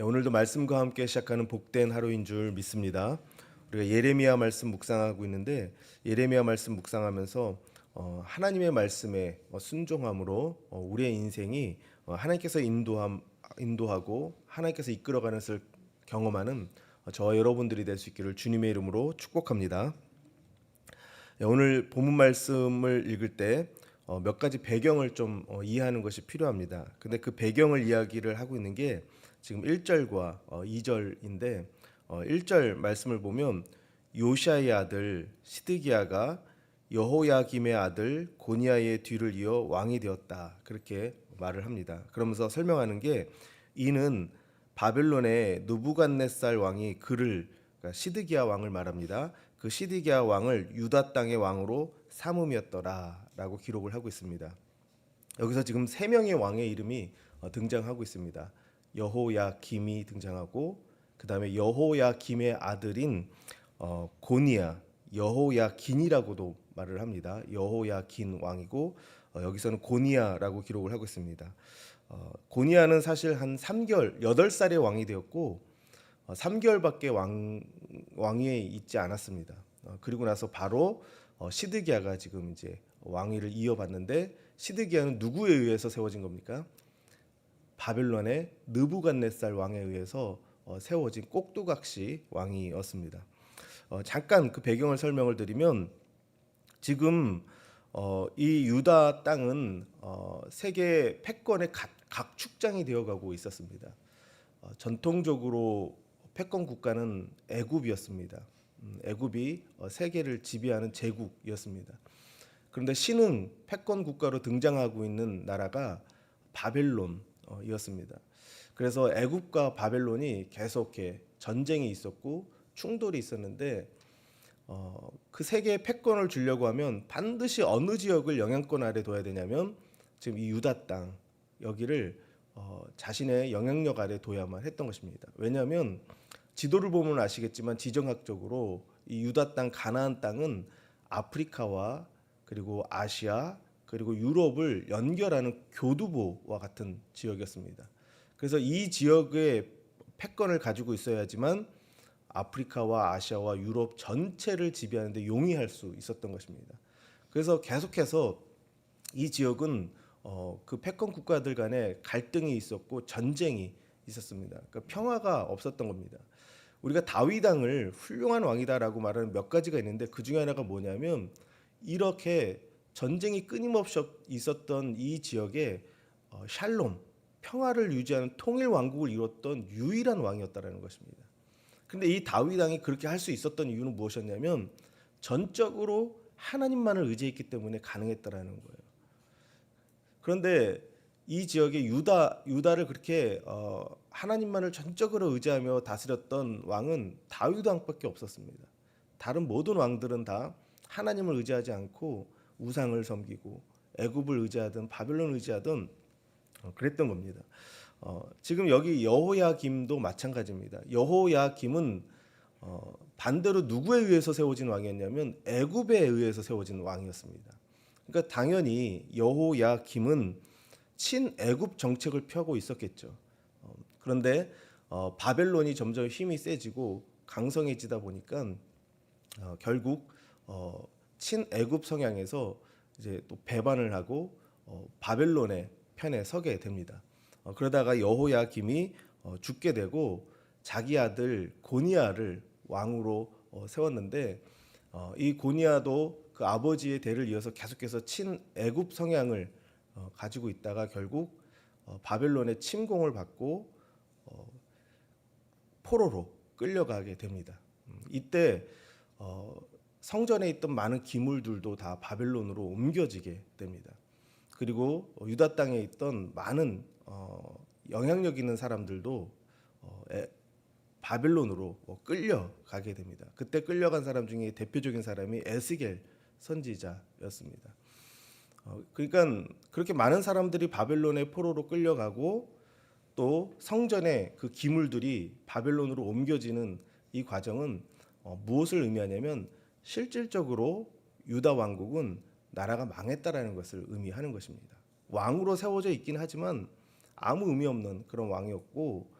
네, 오늘도 말씀과 함께 시작하는 복된 하루인 줄 믿습니다. 우리가 예레미야 말씀 묵상하고 있는데 예레미야 말씀 묵상하면서 어, 하나님의 말씀에 어, 순종함으로 어, 우리의 인생이 어, 하나님께서 인도함 인도하고 하나님께서 이끌어가는 것을 경험하는 어, 저와 여러분들이 될 수 있기를 주님의 이름으로 축복합니다. 네, 오늘 본문 말씀을 읽을 때 어, 몇 가지 배경을 좀 어, 이해하는 것이 필요합니다. 근데 그 배경을 이야기를 하고 있는 게 지금 1절과 어, 2절인데 어, 1절 말씀을 보면 요시아의 아들 시드기야가 여호야김의 아들 고니아의 뒤를 이어 왕이 되었다. 그렇게 말을 합니다. 그러면서 설명하는 게 이는 바벨론의 누부갓네살 왕이 그를 그러니까 시드기야 왕을 말합니다. 그 시드기야 왕을 유다 땅의 왕으로 삼음이었더라라고 기록을 하고 있습니다. 여기서 지금 세 명의 왕의 이름이 어, 등장하고 있습니다. 여호야 김이 등장하고 그 다음에 여호야 김의 아들인 어, 고니야 여호야 긴이라고도 말을 합니다. 여호야 긴 왕이고 어, 여기서는 고니야라고 기록을 하고 있습니다. 어, 고니야는 사실 한 3개월, 8살에 왕이 되었고 어, 3개월밖에 왕 왕위에 있지 않았습니다. 어, 그리고 나서 바로 어, 시드기야가 지금 이제 왕위를 이어받는데 시드기야는 누구에 의해서 세워진 겁니까? 바벨론의 느부갓네살 왕에 의해서 어, 세워진 꼭두각시 왕이었습니다. 어, 잠깐 그 배경을 설명을 드리면 지금 어, 이 유다 땅은 어, 세계 패권의 각, 각축장이 되어가고 있었습니다. 어, 전통적으로 패권 국가는 애굽이었습니다. 음, 애굽이 어, 세계를 지배하는 제국이었습니다. 그런데 신흥 패권 국가로 등장하고 있는 나라가 바벨론 이었습니다. 그래서 애굽과 바벨론이 계속 이렇게 전쟁이 있었고 충돌이 있었는데 어, 그 세계의 패권을 주려고 하면 반드시 어느 지역을 영향권 아래 둬야 되냐면 지금 이 유다 땅 여기를 어, 자신의 영향력 아래 둬야만 했던 것입니다. 왜냐하면 지도를 보면 아시겠지만 지정학적으로 이 유다 땅 가나안 땅은 아프리카와 그리고 아시아 그리고 유럽을 연결하는 교두보와 같은 지역이었습니다. 그래서 이 지역의 패권을 가지고 있어야지만 아프리카와 아시아와 유럽 전체를 지배하는데 용이할 수 있었던 것입니다. 그래서 계속해서 이 지역은 어, 그 패권 국가들 간에 갈등이 있었고 전쟁이 있었습니다. 그러니까 평화가 없었던 겁니다. 우리가 다윗왕을 훌륭한 왕이다라고 말하는 몇 가지가 있는데 그 중에 하나가 뭐냐면 이렇게 전쟁이 끊임없이 있었던 이 지역에 어, 샬롬 평화를 유지하는 통일 왕국을 이뤘던 유일한 왕이었다라는 것입니다. 근데 이 다윗 왕이 그렇게 할 수 있었던 이유는 무엇이었냐면 전적으로 하나님만을 의지했기 때문에 가능했다라는 거예요. 그런데 이 지역의 유다 유다를 그렇게 어, 하나님만을 전적으로 의지하며 다스렸던 왕은 다윗 왕밖에 없었습니다. 다른 모든 왕들은 다 하나님을 의지하지 않고 우상을 섬기고 애굽을 의지하든 바벨론 의지하든 어, 그랬던 겁니다. 어, 지금 여기 여호야김도 마찬가지입니다. 여호야김은 어, 반대로 누구에 의해서 세워진 왕이었냐면 애굽에 의해서 세워진 왕이었습니다. 그러니까 당연히 여호야김은 친애굽 정책을 펴고 있었겠죠. 어, 그런데 어, 바벨론이 점점 힘이 세지고 강성해지다 보니까 어, 결국 어, 친애굽 성향에서 이제 또 배반을 하고 어, 바벨론의 편에 서게 됩니다. 어, 그러다가 여호야김이 어, 죽게 되고 자기 아들 고니아를 왕으로 어, 세웠는데 어, 이 고니아도 그 아버지의 대를 이어서 계속해서 친애굽 성향을 어, 가지고 있다가 결국 어, 바벨론의 침공을 받고 어, 포로로 끌려가게 됩니다. 음, 이때 어, 성전에 있던 많은 기물들도 다 바벨론으로 옮겨지게 됩니다. 그리고 어, 유다 땅에 있던 많은 어, 영향력 있는 사람들도 어, 에, 바벨론으로 어, 끌려가게 됩니다. 그때 끌려간 사람 중에 대표적인 사람이 에스겔 선지자였습니다. 어, 그러니까 그렇게 많은 사람들이 바벨론의 포로로 끌려가고 또 성전의 그 기물들이 바벨론으로 옮겨지는 이 과정은 어, 무엇을 의미하냐면 실질적으로 유다 왕국은 나라가 망했다라는 것을 의미하는 것입니다. 왕으로 세워져 있긴 하지만 아무 의미 없는 그런 왕이었고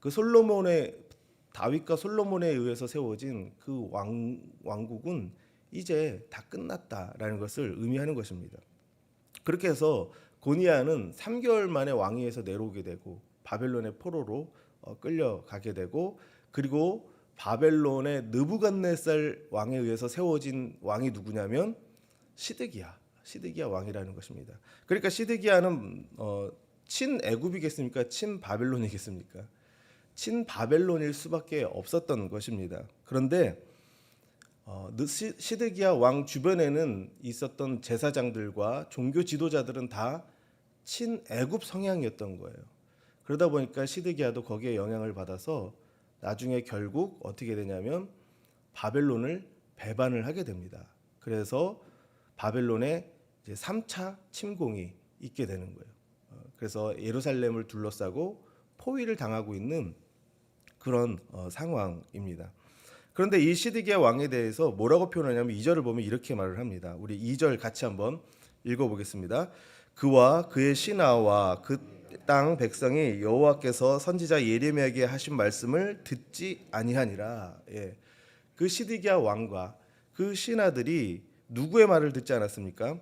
그 솔로몬의 다윗과 솔로몬에 의해서 세워진 그 왕, 왕국은 이제 다 끝났다라는 것을 의미하는 것입니다. 그렇게 해서 고니아는 3개월 만에 왕위에서 내려오게 되고 바벨론의 포로로 어, 끌려가게 되고 그리고 바벨론의 느부갓네살 왕에 의해서 세워진 왕이 누구냐면 시드기야 시드기야 왕이라는 것입니다. 그러니까 시드기야는 어, 친 애굽이겠습니까? 친 바벨론이겠습니까? 친 바벨론일 수밖에 없었던 것입니다. 그런데 어, 시드기야 왕 주변에는 있었던 제사장들과 종교 지도자들은 다 친애굽 성향이었던 거예요. 그러다 보니까 시드기야도 거기에 영향을 받아서 나중에 결국 어떻게 되냐면 바벨론을 배반을 하게 됩니다. 그래서 바벨론의 이제 3차 침공이 있게 되는 거예요. 어, 그래서 예루살렘을 둘러싸고 포위를 당하고 있는 그런 어, 상황입니다. 그런데 이 시드기야 왕에 대해서 뭐라고 표현하냐면 2절을 보면 이렇게 말을 합니다. 우리 2절 같이 한번 읽어보겠습니다. 그와 그의 신하와 그 땅 백성이 여호와께서 선지자 예레미야에게 하신 말씀을 듣지 아니하니라. 예. 그 시드기야 왕과 그 신하들이 누구의 말을 듣지 않았습니까?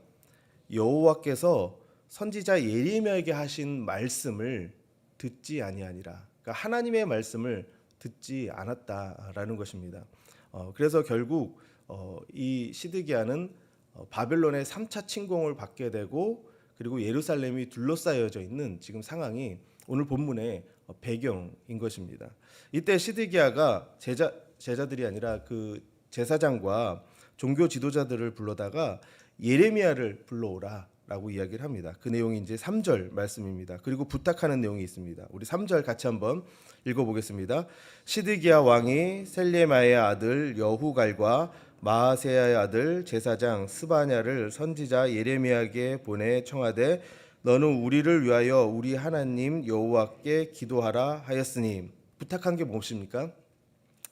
여호와께서 선지자 예레미야에게 하신 말씀을 듣지 아니하니라. 그러니까 하나님의 말씀을 듣지 않았다라는 것입니다. 어, 그래서 결국 어, 이 시드기야는 어, 바벨론의 3차 침공을 받게 되고 그리고 예루살렘이 둘러싸여져 있는 지금 상황이 오늘 본문의 어, 배경인 것입니다. 이때 시드기야가 제자 제자들이 아니라 그 제사장과 종교 지도자들을 불러다가 예레미야를 불러오라 라고 이야기를 합니다. 그 내용이 이제 3절 말씀입니다. 그리고 부탁하는 내용이 있습니다. 우리 3절 같이 한번 읽어보겠습니다. 시드기야 왕이 셀레마의 아들 여후갈과 마아세야의 아들 제사장 스바냐를 선지자 예레미야에게 보내 청하되 너는 우리를 위하여 우리 하나님 여호와께 기도하라 하였으니 부탁한 게 무엇입니까?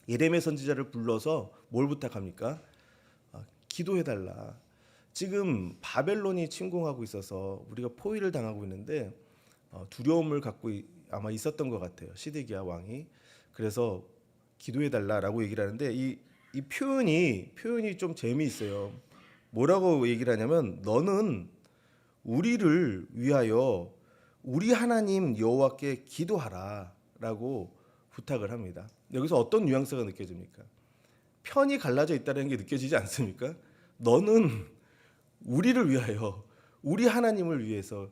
예레미야 선지자를 불러서 뭘 부탁합니까? 아, 기도해 달라. 지금 바벨론이 침공하고 있어서 우리가 포위를 당하고 있는데 어, 두려움을 갖고 이- 아마 있었던 것 같아요. 시드기야 왕이 그래서 기도해 달라라고 얘기를 하는데 이, 이 표현이 표현이 좀 재미있어요. 뭐라고 얘기를 하냐면 너는 우리를 위하여 우리 하나님 여호와께 기도하라라고 부탁을 합니다. 여기서 어떤 뉘앙스가 느껴집니까? 편이 갈라져 있다는 게 느껴지지 않습니까? 너는 우리를 위하여 우리 하나님을 위해서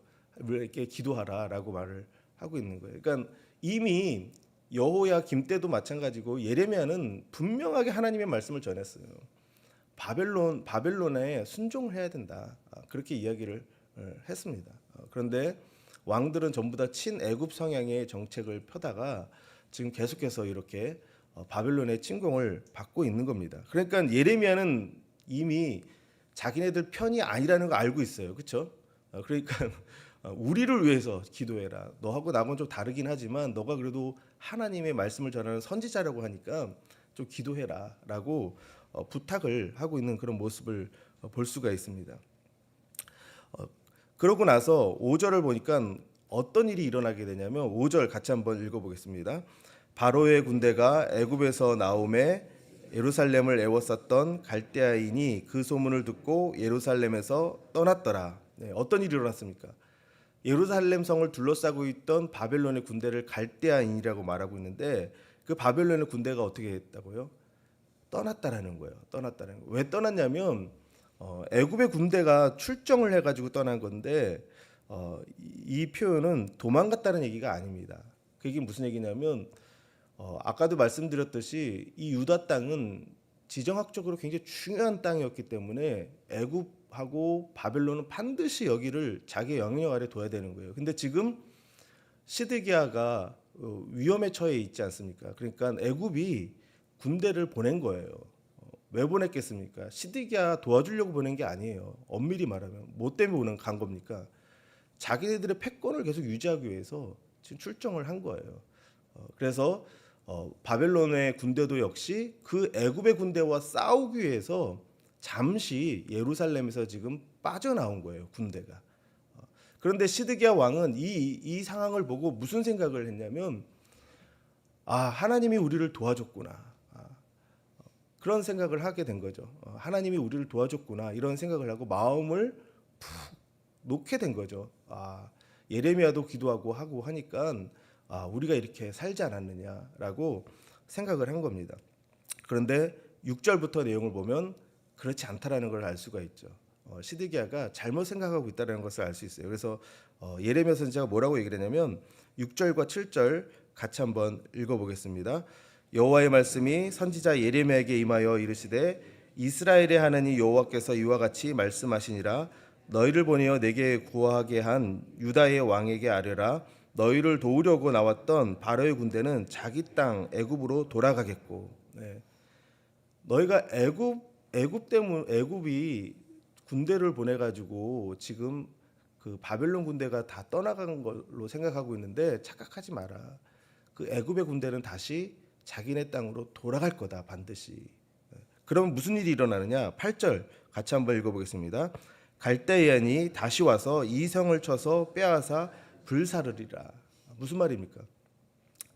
이렇게 기도하라라고 말을 하고 있는 거예요. 그러니까 이미 여호야 김 때도 마찬가지고 예레미야는 분명하게 하나님의 말씀을 전했어요. 바벨론 바벨론에 순종을 해야 된다. 아, 그렇게 이야기를 어, 했습니다. 어, 그런데 왕들은 전부 다 친애굽 성향의 정책을 펴다가 지금 계속해서 이렇게 어, 바벨론의 침공을 받고 있는 겁니다. 그러니까 예레미야는 이미 자기네들 편이 아니라는 거 알고 있어요. 그렇죠? 그러니까 어, 우리를 위해서 기도해라. 너하고 나하고는 좀 다르긴 하지만 너가 그래도 하나님의 말씀을 전하는 선지자라고 하니까 좀 기도해라라고 어, 부탁을 하고 있는 그런 모습을 어, 볼 수가 있습니다. 어, 그러고 나서 5절을 보니까 어떤 일이 일어나게 되냐면 5절 같이 한번 읽어보겠습니다. 바로의 군대가 애굽에서 나옴에 예루살렘을 애워쌌던 갈대아인이 그 소문을 듣고 예루살렘에서 떠났더라. 네, 어떤 일이 일어났습니까? 예루살렘 성을 둘러싸고 있던 바벨론의 군대를 갈대아인이라고 말하고 있는데 그 바벨론의 군대가 어떻게 했다고요? 떠났다라는 거예요. 떠났다는 거. 왜 떠났냐면 어, 애굽의 군대가 출정을 해가지고 떠난 건데 어, 이, 이 표현은 도망갔다는 얘기가 아닙니다. 그게 무슨 얘기냐면 어, 아까도 말씀드렸듯이 이 유다 땅은 지정학적으로 굉장히 중요한 땅이었기 때문에 애굽 하고 바벨론은 반드시 여기를 자기의 영역 아래 둬야 되는 거예요. 근데 지금 시드기야가 어, 위험에 처해 있지 않습니까? 그러니까 애굽이 군대를 보낸 거예요. 어, 왜 보냈겠습니까? 시드기야 도와주려고 보낸 게 아니에요. 엄밀히 말하면 뭐 때문에 오는 간 겁니까? 자기네들의 패권을 계속 유지하기 위해서 지금 출정을 한 거예요. 어, 그래서 어, 바벨론의 군대도 역시 그 애굽의 군대와 싸우기 위해서 잠시 예루살렘에서 지금 빠져나온 거예요 군대가. 어, 그런데 시드기야 왕은 이, 이 상황을 보고 무슨 생각을 했냐면 아 하나님이 우리를 도와줬구나 아, 그런 생각을 하게 된 거죠. 어, 하나님이 우리를 도와줬구나 이런 생각을 하고 마음을 푹 놓게 된 거죠. 아 예레미야도 기도하고 하고 하니까 아 우리가 이렇게 살지 않았느냐라고 생각을 한 겁니다. 그런데 6절부터 내용을 보면 그렇지 않다라는 걸 알 수가 있죠. 어, 시드기야가 잘못 생각하고 있다는 것을 알 수 있어요. 그래서 어, 예레미야 선지자가 뭐라고 얘기를 했냐면 6절과 7절 같이 한번 읽어보겠습니다. 여호와의 말씀이 선지자 예레미야에게 임하여 이르시되 이스라엘의 하나님 여호와께서 이와 같이 말씀하시니라 너희를 보내어 내게 구하게 한 유다의 왕에게 아뢰라 너희를 도우려고 나왔던 바로의 군대는 자기 땅 애굽으로 돌아가겠고 네. 너희가 애굽 애굽 때문 애굽이 군대를 보내 가지고 지금 그 바벨론 군대가 다 떠나간 걸로 생각하고 있는데 착각하지 마라. 그 애굽의 군대는 다시 자기네 땅으로 돌아갈 거다 반드시. 그러면 무슨 일이 일어나느냐? 8절 같이 한번 읽어보겠습니다. 갈대아인이 다시 와서 이 성을 쳐서 빼앗아 불사르리라. 무슨 말입니까?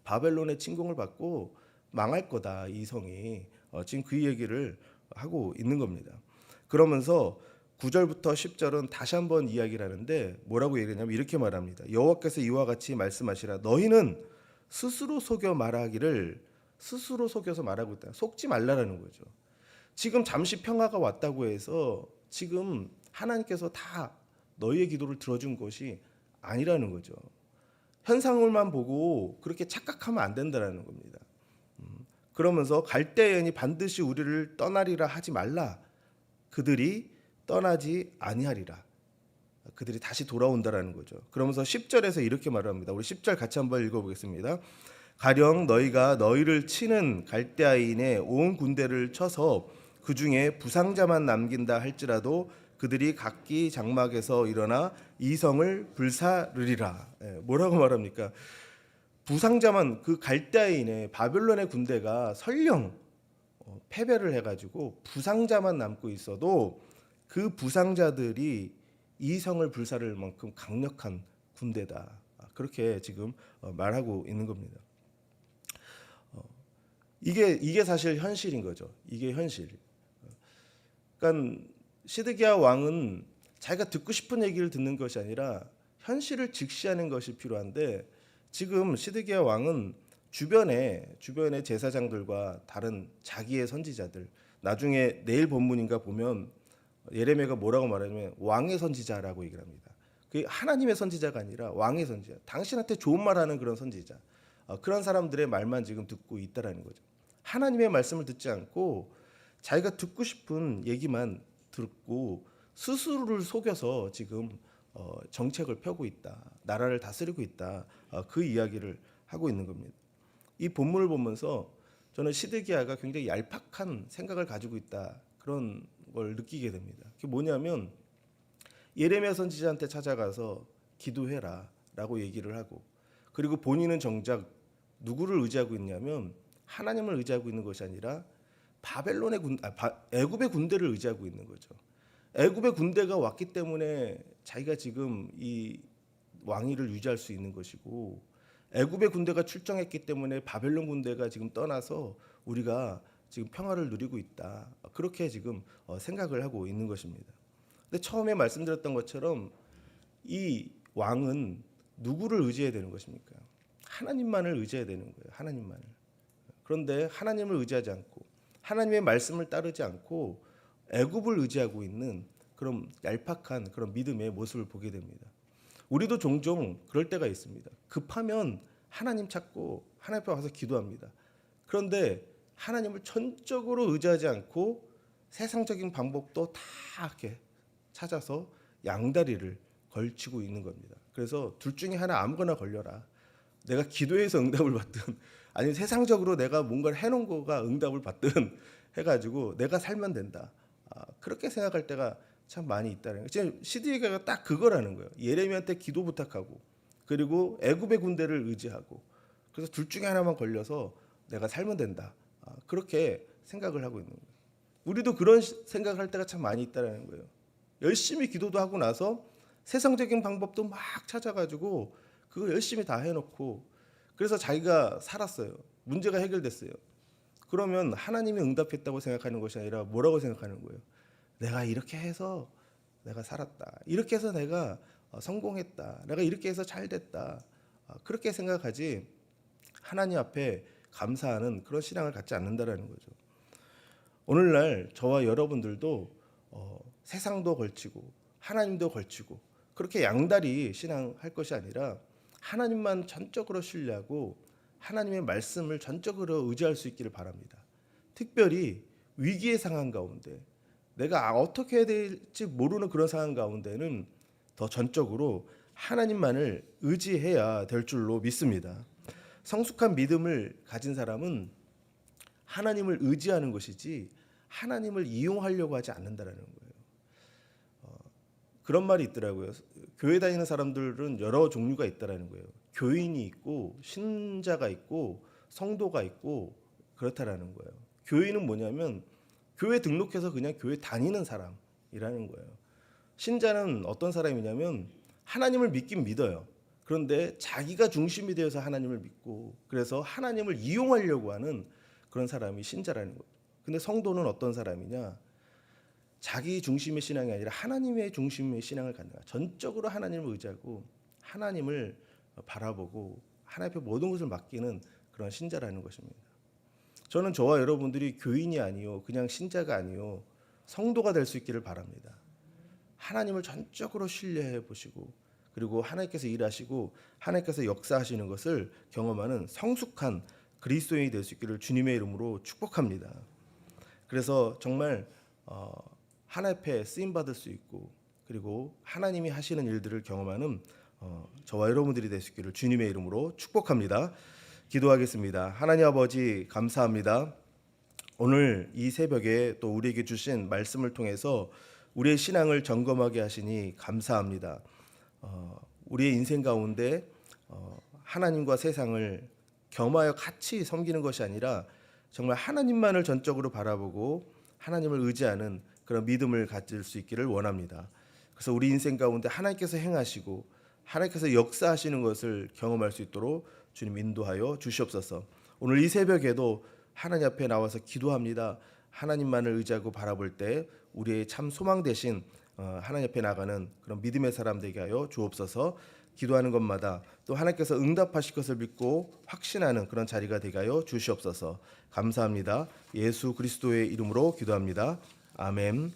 바벨론의 침공을 받고 망할 거다 이 성이 어, 지금 그 얘기를 하고 있는 겁니다. 그러면서 9절부터 10절은 다시 한번 이야기를 하는데 뭐라고 얘기하냐면 이렇게 말합니다. 여호와께서 이와 같이 말씀하시라 너희는 스스로 속여 말하기를 스스로 속여서 말하고 있다. 속지 말라라는 거죠. 지금 잠시 평화가 왔다고 해서 지금 하나님께서 다 너희의 기도를 들어준 것이 아니라는 거죠. 현상을만 보고 그렇게 착각하면 안 된다라는 겁니다. 음, 그러면서 갈대연이 반드시 우리를 떠나리라 하지 말라. 그들이 떠나지 아니하리라. 그들이 다시 돌아온다라는 거죠. 그러면서 10절에서 이렇게 말합니다. 우리 10절 같이 한번 읽어보겠습니다. 가령 너희가 너희를 치는 갈대아인의 온 군대를 쳐서 그 중에 부상자만 남긴다 할지라도 그들이 각기 장막에서 일어나 이성을 불사르리라. 예, 뭐라고 말합니까? 부상자만 그 갈대아인의 바벨론의 군대가 설령 어, 패배를 해가지고 부상자만 남고 있어도 그 부상자들이 이 성을 불사를 만큼 강력한 군대다. 아, 그렇게 지금 어, 말하고 있는 겁니다. 어, 이게 이게 사실 현실인 거죠. 이게 현실. 그러니까 시드기야 왕은 자기가 듣고 싶은 얘기를 듣는 것이 아니라 현실을 직시하는 것이 필요한데 지금 시드기야 왕은 주변에 주변의 제사장들과 다른 자기의 선지자들 나중에 내일 본문인가 보면 예레미야가 뭐라고 말하냐면 왕의 선지자라고 얘기를 합니다. 그 하나님의 선지자가 아니라 왕의 선지자. 당신한테 좋은 말하는 그런 선지자. 어, 그런 사람들의 말만 지금 듣고 있다라는 거죠. 하나님의 말씀을 듣지 않고 자기가 듣고 싶은 얘기만 듣고 스스로를 속여서 지금 어, 정책을 펴고 있다. 나라를 다스리고 있다. 어, 그 이야기를 하고 있는 겁니다. 이 본문을 보면서 저는 시드기야가 굉장히 얄팍한 생각을 가지고 있다. 그런 걸 느끼게 됩니다. 그게 뭐냐면 예레미야 선지자한테 찾아가서 기도해라라고 얘기를 하고 그리고 본인은 정작 누구를 의지하고 있냐면 하나님을 의지하고 있는 것이 아니라 바벨론의 군, 아, 바, 애굽의 군대를 의지하고 있는 거죠. 애굽의 군대가 왔기 때문에 자기가 지금 이 왕위를 유지할 수 있는 것이고 애굽의 군대가 출정했기 때문에 바벨론 군대가 지금 떠나서 우리가 지금 평화를 누리고 있다. 그렇게 지금 어, 생각을 하고 있는 것입니다. 근데 처음에 말씀드렸던 것처럼 이 왕은 누구를 의지해야 되는 것입니까? 하나님만을 의지해야 되는 거예요. 하나님만을. 그런데 하나님을 의지하지 않고 하나님의 말씀을 따르지 않고 애굽을 의지하고 있는 그런 얄팍한 그런 믿음의 모습을 보게 됩니다. 우리도 종종 그럴 때가 있습니다. 급하면 하나님 찾고 하나님 앞에 와서 기도합니다. 그런데 하나님을 전적으로 의지하지 않고 세상적인 방법도 다 이렇게 찾아서 양다리를 걸치고 있는 겁니다. 그래서 둘 중에 하나 아무거나 걸려라. 내가 기도해서 응답을 받든 아니면 세상적으로 내가 뭔가를 해놓은 거가 응답을 받든 해가지고 내가 살면 된다. 아, 그렇게 생각할 때가 참 많이 있다는 거예요. 지금 시드기가 딱 그거라는 거예요. 예레미야한테 기도 부탁하고 그리고 애굽의 군대를 의지하고 그래서 둘 중에 하나만 걸려서 내가 살면 된다. 아, 그렇게 생각을 하고 있는 거예요. 우리도 그런 시- 생각할 때가 참 많이 있다라는 거예요. 열심히 기도도 하고 나서 세상적인 방법도 막 찾아가지고 그거 열심히 다 해놓고 그래서 자기가 살았어요. 문제가 해결됐어요. 그러면 하나님이 응답했다고 생각하는 것이 아니라 뭐라고 생각하는 거예요? 내가 이렇게 해서 내가 살았다. 이렇게 해서 내가 어, 성공했다. 내가 이렇게 해서 잘 됐다. 어, 그렇게 생각하지 하나님 앞에 감사하는 그런 신앙을 갖지 않는다라는 거죠. 오늘날 저와 여러분들도 어, 세상도 걸치고 하나님도 걸치고 그렇게 양다리 신앙할 것이 아니라 하나님만 전적으로 신뢰하고 하나님의 말씀을 전적으로 의지할 수 있기를 바랍니다. 특별히 위기의 상황 가운데 내가 아, 어떻게 해야 될지 모르는 그런 상황 가운데는 더 전적으로 하나님만을 의지해야 될 줄로 믿습니다. 성숙한 믿음을 가진 사람은 하나님을 의지하는 것이지 하나님을 이용하려고 하지 않는다라는 거예요. 어, 그런 말이 있더라고요. 교회 다니는 사람들은 여러 종류가 있다라는 거예요. 교인이 있고 신자가 있고 성도가 있고 그렇다라는 거예요. 교인은 뭐냐면 교회 등록해서 그냥 교회 다니는 사람이라는 거예요. 신자는 어떤 사람이냐면 하나님을 믿긴 믿어요. 그런데 자기가 중심이 되어서 하나님을 믿고 그래서 하나님을 이용하려고 하는 그런 사람이 신자라는 거예요. 근데 성도는 어떤 사람이냐? 자기 중심의 신앙이 아니라 하나님의 중심의 신앙을 갖는 거야. 전적으로 하나님을 의지하고 하나님을 바라보고 하나님 앞에 모든 것을 맡기는 그런 신자라는 것입니다. 저는 저와 여러분들이 교인이 아니요, 그냥 신자가 아니요, 성도가 될 수 있기를 바랍니다. 하나님을 전적으로 신뢰해 보시고 그리고 하나님께서 일하시고 하나님께서 역사하시는 것을 경험하는 성숙한 그리스도인이 될 수 있기를 주님의 이름으로 축복합니다. 그래서 정말 어, 하나님 앞에 쓰임 받을 수 있고 그리고 하나님이 하시는 일들을 경험하는 어, 저와 여러분들이 될 수 있기를 주님의 이름으로 축복합니다. 기도하겠습니다. 하나님 아버지 감사합니다. 오늘 이 새벽에 또 우리에게 주신 말씀을 통해서 우리의 신앙을 점검하게 하시니 감사합니다. 어, 우리의 인생 가운데 어, 하나님과 세상을 겸하여 같이 섬기는 것이 아니라 정말 하나님만을 전적으로 바라보고 하나님을 의지하는 그런 믿음을 가질 수 있기를 원합니다. 그래서 우리 인생 가운데 하나님께서 행하시고 하나님께서 역사하시는 것을 경험할 수 있도록 주님 인도하여 주시옵소서. 오늘 이 새벽에도 하나님 앞에 나와서 기도합니다. 하나님만을 의지하고 바라볼 때 우리의 참 소망 대신 어, 하나님 앞에 나가는 그런 믿음의 사람 되게 하여 주옵소서. 기도하는 것마다 또 하나님께서 응답하실 것을 믿고 확신하는 그런 자리가 되게 하여 주시옵소서. 감사합니다. 예수 그리스도의 이름으로 기도합니다. 아멘.